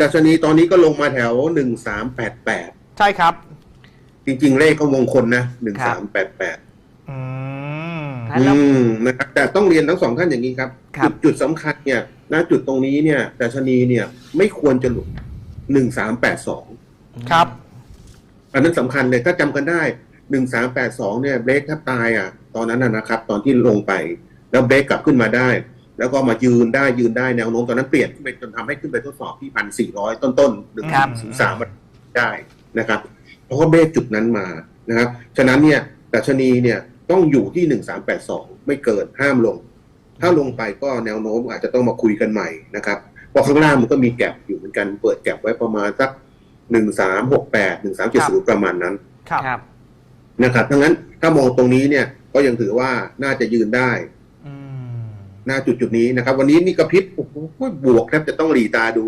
ดัชนีตอนนี้ก็ลงมาแถวหนึ่งสามแปดแปดใช่ครับ จริง ๆ เลขก็มงคลนะหนึ่งครัสามแปดแปดอืมครับแล้วอืมนะครับแต่ต้องเรียนทั้งสองท่านอย่างนี้ครับครับ จุดจุดสำคัญเนี่ยณจุดตรงนี้เนี่ยดัชนีเนี่ย ไม่ควรจะหลุดหนึ่งสามแปดสองครับ อันนั้นสำคัญเลยถ้าจำกันได้หนึ่งสามแปดสองเนี่ยเบรกแทบตายอะ ตอนนั้นนะนะครับ ตอนที่ลงไป แล้วเบรกกลับขึ้นมาได้ แล้วก็มายืนได้ยืนได้แนวโน้มตอนนั้นเปลี่ยนขึ้นไปจนทำให้ขึ้นไปทดสอบที่พันสี่ร้อยต้นๆหนึ่งครับถึงสามได้นะครับ เพราะว่าเบรกจุดนั้นมานะครับฉะนั้นเนี่ยดัชนีเนี่ยต้องอยู่ที่หนึ่งสามแปดสองไม่เกินห้ามลง ถ้าลงไปก็แนวโน้มอาจจะต้องมาคุยกันใหม่นะครับเพราะข้างล่างมันก็มีแก็บอยู่เหมือนกันเปิดแก็บไว้ประมาณสักหนึ่งสามหกแปดหนึ่งสามเจ็ดศูนย์ประมาณนั้น ครับครับนะครับดังนั้นถ้ามองตรงนี้เนี่ยก็ยังถือว่าน่าจะยืนได้อืม หน้าจุดจุดๆนี้นะครับ วันนี้นี่กระพริบโอ้โหบวกแทบจะต้องหลีตาดู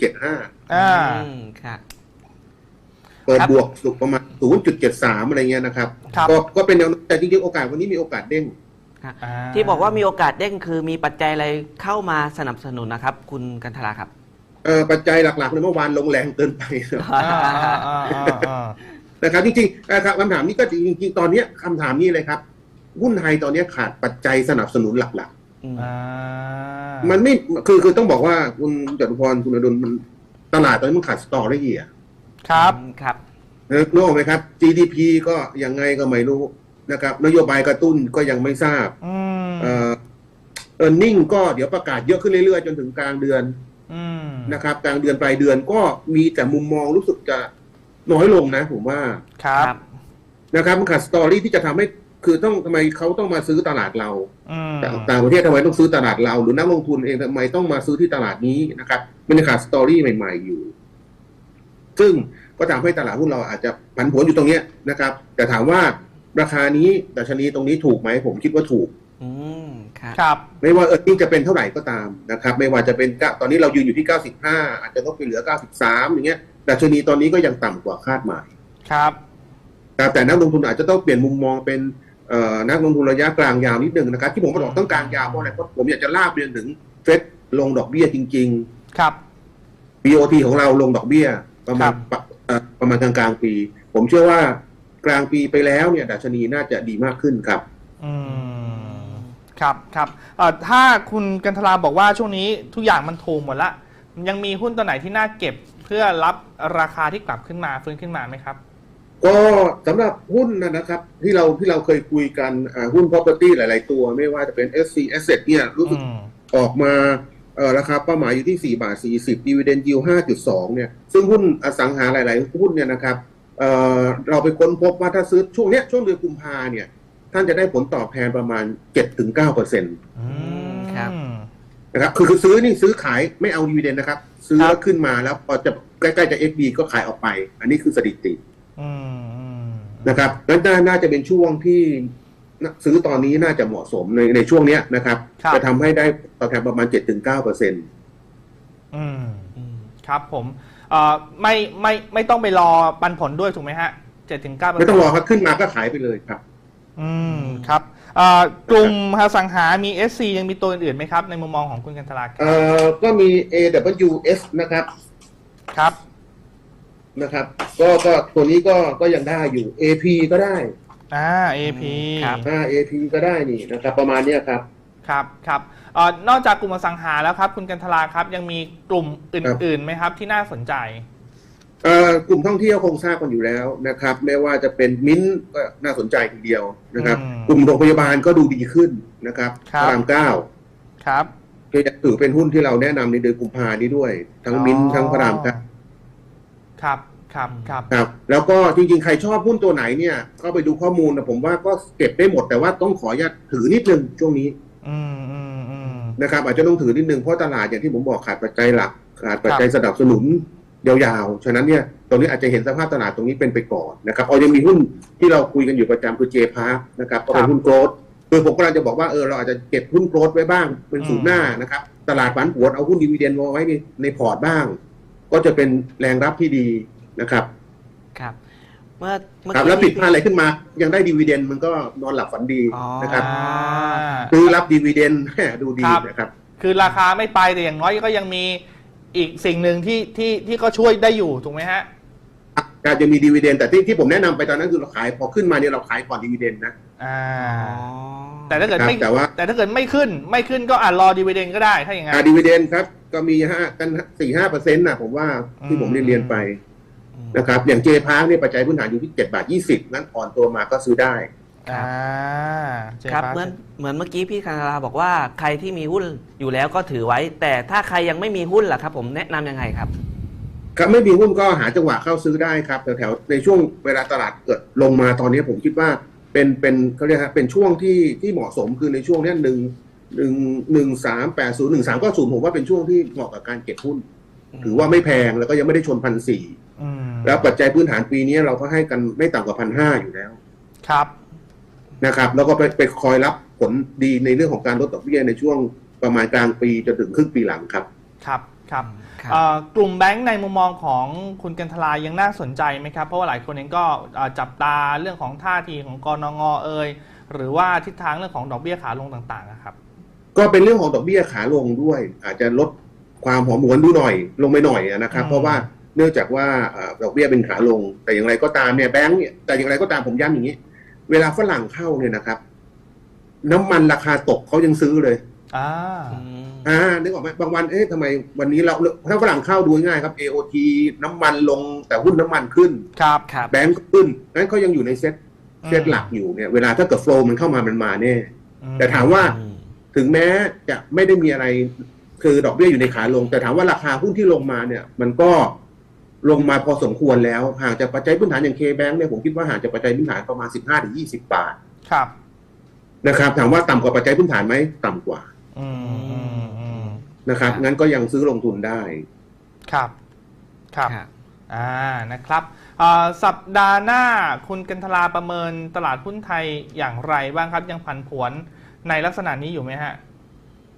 0.75 อ่า อืมครับเปิดครับบวกสุดประมาณ 0.73 อะไรเงี้ยนะครับ ครับ ก็ก็เป็นแนวโน้มแต่จริงๆ โอกาสวันนี้มีโอกาสเด้งอ่า ที่บอกว่ามีโอกาสเด้งคือมีปัจจัยอะไรเข้ามาสนับสนุนนะครับ คุณกันทราครับ เอ่อปัจจัยหลักๆเลยเมื่อวานลงแรงเกินไปอ่าอ่าอ่าอ่าอ่า นะครับ จริงๆนะครับคำถามนี้ก็จริงๆ ตอนเนี้ยคำถามนี้เลยครับ หุ้นไทยตอนเนี้ยขาดปัจจัยสนับสนุนหลัก อืมอ่าๆมันไม่คือคือต้องบอกว่าคุณจตุพรคุณอดุลมันตลาดตอนนี้มันขาดสตอรี่อะครับครับนึกออกไหมครับ GDP ก็ยังไงก็ไม่รู้นะครับ นโยบายกระตุ้นก็ยังไม่ทราบอืมเอ่อเออร์เน็งก็เดี๋ยวประกาศเยอะขึ้นเรื่อยๆ จนถึงกลางเดือนอืมนะครับ กลางเดือนปลายเดือนก็มีแต่มุมมองรู้สึกจะน้อยลงนะ ผมว่าครับนะครับมันขาดสตอรี่ที่จะทำให้ คือต้องทำไมเขาต้องมาซื้อตลาดเราอืมแต่ต่างประเทศทำไมต้องซื้อตลาดเรา หรือนักลงทุนเองทำไมต้องมาซื้อที่ตลาดนี้นะครับมันยังขาดสตอรี่ใหม่ ๆอยู่ ซึ่งก็ทำให้ตลาดหุ้นเราอาจจะผันผวนอยู่ตรงเนี้ยนะครับ แต่ถามว่าราคานี้ดัชนีตรงนี้ถูกไหมผมคิดว่าถูก อืมครับครับ ไม่ว่าเออร์เน็งจะเป็นเท่าไหร่ก็ตามนะครับ ไม่ว่าจะเป็นเก้าตอนนี้เรายืนอยู่ที่ 95 อาจจะต้องไปเหลือ 93 อย่างเงี้ยดัชนีตอนนี้ก็ยังต่ำกว่าคาดหมายครับครับแต่นักลงทุนอาจจะต้องเปลี่ยนมุมมองเป็นเอ่อ นักลงทุนระยะกลางยาวนิดนึงนะครับ ที่ผมบอกต้องกลางยาวเพราะอะไรเพราะผมอยากจะลากไปจนถึงเฟดลงดอกเบี้ยจริงครับๆ BOT ของเราลงดอกเบี้ยประมาณครับเอ่อประมาณกลางกลางๆปี ผมเชื่อว่ากลางปีไปแล้วเนี่ยดัชนีน่าจะดีมากขึ้นครับ อืมครับครับเอ่อถ้าคุณกันทราบอกว่าช่วงนี้ทุกอย่างมันถูกหมดละยังมีหุ้นตัวไหนที่น่าเก็บเพื่อรับราคาที่กลับขึ้นมาฟื้นขึ้นมาไหมครับ ก็สำหรับหุ้นนะนะครับ ที่เราที่เราเคยคุยกันอ่าหุ้น property หลาย ๆ ตัว ไม่ว่าจะเป็น SC Asset เนี่ยรู้สึกอืมออกมาเอ่อราคาเป้าหมายอยู่ที่ 4 บาท 40 dividend yield 5.2 เนี่ย ซึ่งหุ้นอสังหาหลาย ๆ หุ้นเนี่ยนะครับเอ่อเราไปค้นพบว่าถ้าซื้อช่วงเนี้ยช่วงเดือนกุมภาเนี่ย ท่านจะได้ผลตอบแทนประมาณ 7-9%นอืมครับะครับคือคือซื้อนี่ซื้อขายไม่เอา dividend นะครับ ซื้อครับแล้วขึ้นมาแล้วพอจะใกล้ ๆ จะ FD ก็ขายออกไป อันนี้คือสถิติอืมอืม นะครับนั้นน่าน่าจะเป็นช่วงที่ซื้อตอนนี้น่าจะเหมาะสมในในช่วงเนี้ยนะครับครับจะทำให้ได้ตอบแทนประมาณ7-9%นอืมอืมครับผมเอ่อไม่ไม่ไม่ต้องไปรอปันผลด้วยถูกไหมฮะเจ็ดถึงเก้าไม่ต้องรอครับขึ้นมาก็ขายไปเลยครับ อืมครับเอ่อกลุ่มอสังหา มี SC ยังมีตัวอื่นๆไหมครับ ในมุมมองของคุณกันทราครับเอ่อก็มี AWS นะครับ ครับ นะครับ ก็ก็ตัวนี้ก็ก็ยังได้อยู่ AP ก็ได้อ่า AP ครับ อ่า AP ก็ได้นี่นะครับ ประมาณเนี้ยครับ ครับครับเอ่อนอกจากกลุ่มอสังหาแล้วครับ คุณกันทราครับยังมีกลุ่มอื่นๆไหมครับ ที่น่าสนใจ เอ่อกลุ่มท่องเที่ยวคงทราบกันอยู่แล้วนะครับ ไม่ว่าจะเป็นมิ้นท์ก็น่าสนใจทีเดียวนะครับ อืมกลุ่มโรงพยาบาลก็ดูดีขึ้นนะครับครับ พระรามเก้าครับ ก็จะถือเป็นหุ้นที่เราแนะนำในเดือนกุมภานี้ด้วย ทั้งมิ้นท์ทั้งพระรามเก้า ครับครับครับครับแล้วก็จริงๆ ใครชอบหุ้นตัวไหนเนี่ยก็ไปดูข้อมูลนะผมว่าก็เก็บได้หมดแต่ว่าต้องขออนุญาตถือนิดนึงช่วงนี้อืมอืมอืมนะครับอาจจะต้องถือนิดนึงเพราะตลาดอย่างที่ผมบอกขาดปัจจัยหลักขาดปัจจัยสนับสนุนยาวๆ ฉะนั้นเนี่ยตรงนี้อาจจะเห็นสภาพตลาดตรงนี้เป็นไปก่อนนะครับเอายังมีหุ้นที่เราคุยกันอยู่ประจำคือเจพาร์นะครับก็เป็นหุ้นโกลดคือผมกำลังจะบอกว่าเออเราอาจจะเก็บหุ้นโกลดไว้บ้างเป็นศูนย์หน้านะครับ ตลาดผันผวนเอาหุ้นดีเวเดนมาไว้ในในพอร์ตบ้าง ก็จะเป็นแรงรับที่ดีนะครับครับ เมื่อเมื่อครับกี้แล้วผิดพลาดอะไรขึ้นมา ยังได้ดีเวเดนมันก็นอนหลับฝันดีอ๋อนะครับอ่า ซื้อรับดีเวเดนดูดีครับ นะครับ คือราคาไม่ไปแต่อย่างน้อยก็ยังมีอีกสิ่งหนึ่งที่ที่ที่ก็ช่วยได้อยู่ถูกไหมฮะ การจะมีดีเวเดนแต่ที่ที่ผมแนะนำไปตอนนั้นคือเราขายพอขึ้นมาเนี่ยเราขายก่อนดีเวเดนนะ อ่าอ๋อแต่ถ้าเกิดครับไม่แต่ว่า แต่ถ้าเกิดไม่ขึ้นไม่ขึ้นก็อ่ารอดีเวเดนก็ได้ถ้าอย่างนั้นอ่าดีเวเดนครับ ก็มีห้ากันสี่ห้าเปอร์เซ็นต์นะผมว่าที่ผมเรียนเรียนๆไปอืมนะครับ อย่างเจพาร์คเนี่ยปัจจัยพื้นฐานอยู่ที่เจ็ดบาทยี่สิบนั้นอ่อนตัวมาก็ซื้อได้อ่าเจครับฟ้าเหมือนเหมือนเมื่อกี้พี่คาราบอกว่าใครที่มีหุ้นอยู่แล้วก็ถือไว้ แต่ถ้าใครยังไม่มีหุ้นล่ะครับ ผมแนะนำยังไงครับ ครับไม่มีหุ้นก็หาจังหวะเข้าซื้อได้ครับแถวๆในช่วงเวลาตลาดเกิดลงมาตอนนี้ผมคิดว่าเป็นเป็นเขาเรียกครับเป็นช่วงที่ที่เหมาะสมคือในช่วงเนี้ยหนึ่ง หนึ่งหนึ่งสามแปดศูนย์หนึ่งสามก็ศูนย์ผมว่าเป็นช่วงที่เหมาะกับการเก็บหุ้น ถือว่าไม่แพงแล้วก็ยังไม่ได้ชนพันสี่อืมแล้วปัจจัยพื้นฐานปีนี้เราก็ให้กันไม่ต่ำกว่าพันห้าอยู่แล้ว ครับนะครับ แล้วก็ไปไปคอยรับผลดีในเรื่องของการลดดอกเบี้ยในช่วงประมาณกลางปีจนถึงครึ่งปีหลังครับ ครับครับครับเอ่อกลุ่มแบงก์ในมุมมองของคุณกันทลายังน่าสนใจไหมครับ เพราะว่าหลายคนเองก็เอ่อจับตาเรื่องของท่าทีของกรงงเอยหรือว่าทิศทางเรื่องของดอกเบี้ยขาลงต่างๆนะครับ ก็เป็นเรื่องของดอกเบี้ยขาลงด้วย อาจจะลดความหอมหวนดูหน่อยลงไปหน่อยนะครับอืมเพราะว่าเนื่องจากว่าเอ่อดอกเบี้ยเป็นขาลง แต่อย่างไรก็ตามเนี่ยแบงก์เนี่ยแต่อย่างไรก็ตามผมย้ำอย่างนี้ เวลาฝรั่งเข้าเนี่ยนะครับ น้ำมันราคาตกเขายังซื้อเลยอ่าอืมอ่านึกออกไหมบางวันเอ๊ะทำไมวันนี้เราถ้าฝรั่งเข้าดูง่ายๆครับ AOT น้ำมันลงแต่หุ้นน้ำมันขึ้นครับครับแบงก์ก็ขึ้นนั้นเขายังอยู่ในเซ็ตเซ็ตอืมหลักอยู่เนี่ยเวลาถ้าเกิดโฟล์มันเข้ามามันมาแน่อืมแต่ถามว่าอืม ถึงแม้จะไม่ได้มีอะไรคือดอกเบี้ยอยู่ในขาลง แต่ถามว่าราคาหุ้นที่ลงมาเนี่ย มันก็ลงมาพอสมควรแล้วห่างจากปัจจัยพื้นฐานอย่างเคแบงเนี่ยผมคิดว่าห่างจากปัจจัยพื้นฐานประมาณ15-20บาทครับนะครับ ถามว่าต่ำกว่าปัจจัยพื้นฐานไหมต่ำกว่าอืมอืมอืมนะครับครับ งั้นก็ยังซื้อลงทุนได้ ครับครับครับอ่านะครับเอ่อสัปดาห์หน้าคุณกันทลาประเมินตลาดหุ้นไทยอย่างไรบ้างครับ ยังผันผวน ในลักษณะนี้อยู่ไหมฮะ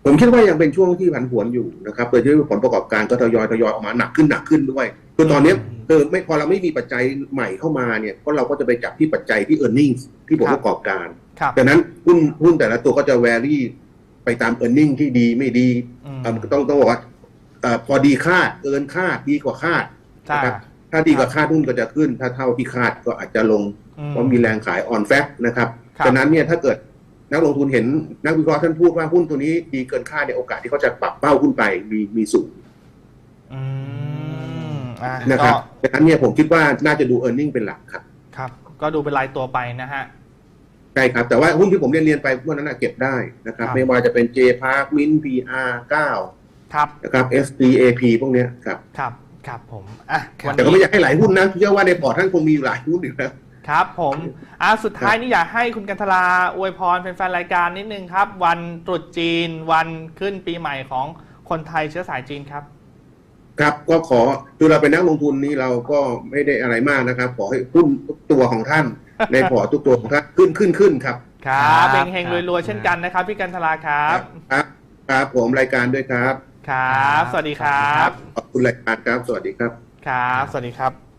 ผมคิดว่ายังเป็นช่วงที่ผันผวนอยู่นะครับโดยที่ผลประกอบการก็ทยอยทยอยออกมาหนักขึ้นหนักขึ้นด้วยคือตอนเนี้ยอืมเออไม่พอเราไม่มีปัจจัยใหม่เข้ามาเนี่ยก็เราก็จะไปจับที่ปัจจัยที่ e a r n i n g ที่ผลประกอบการครับดังนั้นหุ้นหุ้นแต่ละตัวก็จะแวรี่ไปตาม e a r n i n g ที่ดีไม่ดีอืมเอ่อต้องต้องบอกว่าเอ่อพอดีคาดเกินคาดดีกว่าคาดจ้านะครับถ้าดีกว่าคาดหุ้นก็จะขึ้น ถ้าเท่าที่คาดก็อาจจะลงอืเพราะมีแรงขายออนแฟกนะครับครับฉะนั้นเนี่ยถ้าเกิด นักลงทุนเห็นนักวิเคราะห์ท่านพูดว่าหุ้นตัวนี้ดีเกินคาดในยโอกาสที่เขาจะปรับเป้าหุ้นไปมีมีสูงอืมอ่านะครับก็ฉะนั้นเนี่ยผมคิดว่าน่าจะดู e a r n i n g เป็นหลักครับครับ ก็ดูเป็นรายตัวไปนะฮะ ใช่ครับ แต่ว่าหุ้นที่ผมเรียนเรียนๆไปพวกนั้นนะเก็บได้นะครับ ครับ ไม่ว่าจะเป็น J Park Min PR 9ครับนะครับ SDAP พวกเนี้ยครับ ครับครับผมอะวันแต่ก็ไม่นี้อยากให้หลายหุ้นนะเชื่อว่าในพอร์ตท่านคงมีอยู่หลายหุ้นอยู่แล้ว ครับผมอะสุดท้ายนี่อยากให้คุณกันทลาอวยพรแฟนๆรายการนิดนึงครับ วันตรุษจีนวันขึ้นปีใหม่ของคนไทยเชื้อสายจีนครับ ครับก็ขอคือเราเป็นนักลงทุนนี้เราก็ไม่ได้อะไรมากนะครับ ขอให้หุ้นทุกตัวของท่าน ในพอร์ตทุกตัวของท่านขึ้นขึ้นขึ้นครับครับครับเฮงๆรวยๆเช่นกันนะครับ พี่กันทลาครับครับครับผมรายการด้วยครับ ครับ สวัสดีครับ ขอบคุณรายการครับ สวัสดีครับ ครับ สวัสดีครับ